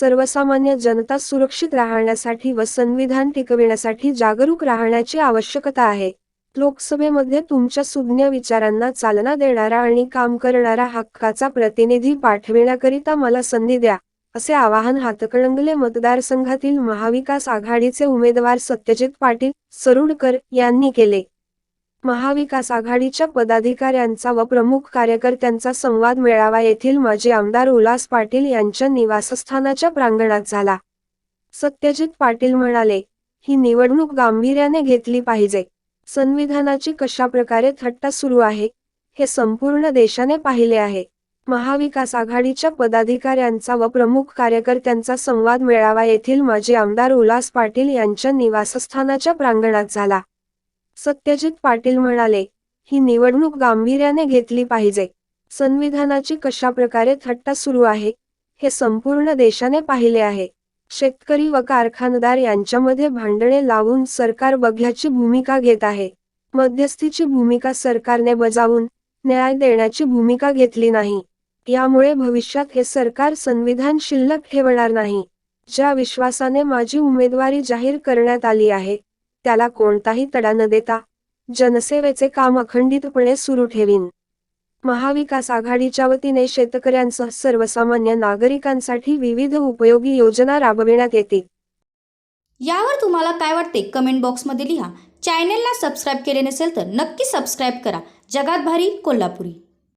सर्वसामान्य जनता सुरक्षित राहण्यासाठी व संविधान टिकविण्यासाठी जागरूक राहण्याची आवश्यकता आहे. लोकसभेमध्ये तुमच्या सुज्ञ विचारांना चालना देणारा आणि काम करणारा हक्काचा प्रतिनिधी पाठविण्याकरिता मला संधी द्या असे आवाहन हातकणंगले मतदारसंघातील महाविकास आघाडीचे उमेदवार सत्यजित पाटील सरुडकर यांनी केले. महाविकास आघाडीच्या पदाधिकाऱ्यांचा व प्रमुख कार्यकर्त्यांचा संवाद मेळावा येथील माजी आमदार उल्हास पाटील यांच्या निवासस्थानाच्या प्रांगणात झाला. सत्यजित पाटील म्हणाले ही निवडणूक गांभीर्याने घेतली पाहिजे. संविधानाची कशा प्रकारे थट्टा सुरू आहे हे संपूर्ण देशाने पाहिले आहे. महाविकास आघाडीच्या पदाधिकाऱ्यांचा व प्रमुख कार्यकर्त्यांचा संवाद मेळावा येथील माजी आमदार उल्हास पाटील यांच्या निवासस्थानाच्या प्रांगणात झाला. सत्यजित पाटील म्हणाले ही निवडणूक गांभीर्याने घेतली पाहिजे. संविधानाची कशा प्रकारे थट्टा सुरू आहे हे संपूर्ण देशाने पाहिले आहे. शेतकरी व कारखानदार यांच्यामध्ये भांडणे लावून सरकार बघ्याची भूमिका घेत आहे. मध्यस्थीची भूमिका सरकारने बजावून न्याय देण्याची भूमिका घेतली नाही. यामुळे भविष्यात हे सरकार संविधान शिल्लक ठेवणार नाही. ज्या विश्वासाने माझी उमेदवारी जाहीर करण्यात आली आहे त्याला कोणताही तडा न देता जनसेवेचे काम अखंडितपणे सुरू ठेवीन. महाविकास आघाडीच्या वतीने शेतकऱ्यांसह सर्वसामान्य नागरिकांसाठी विविध उपयोगी योजना राबविण्यात येतील. यावर तुम्हाला काय वाटते? कमेंट बॉक्समध्ये लिहा. चॅनेलला सबस्क्राईब केले नसेल तर नक्की सबस्क्राईब करा. जगात भारी कोल्हापुरी.